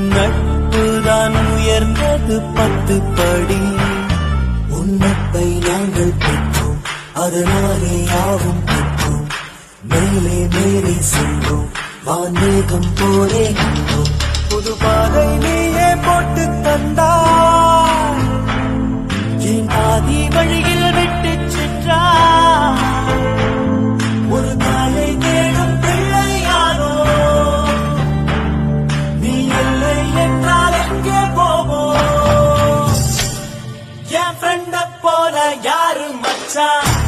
உன் நட்பு தான் உயர்ந்தது பத்து படி. உன் நட்பை நாங்கள் பெற்றோம் அதனாலே யாவும் பெற்றோம். மேலே மேலே சென்றோம் வான்மேகம் போலே புது பாதை நீயே போட்டு தந்தா போல யாரும் மச்சான்?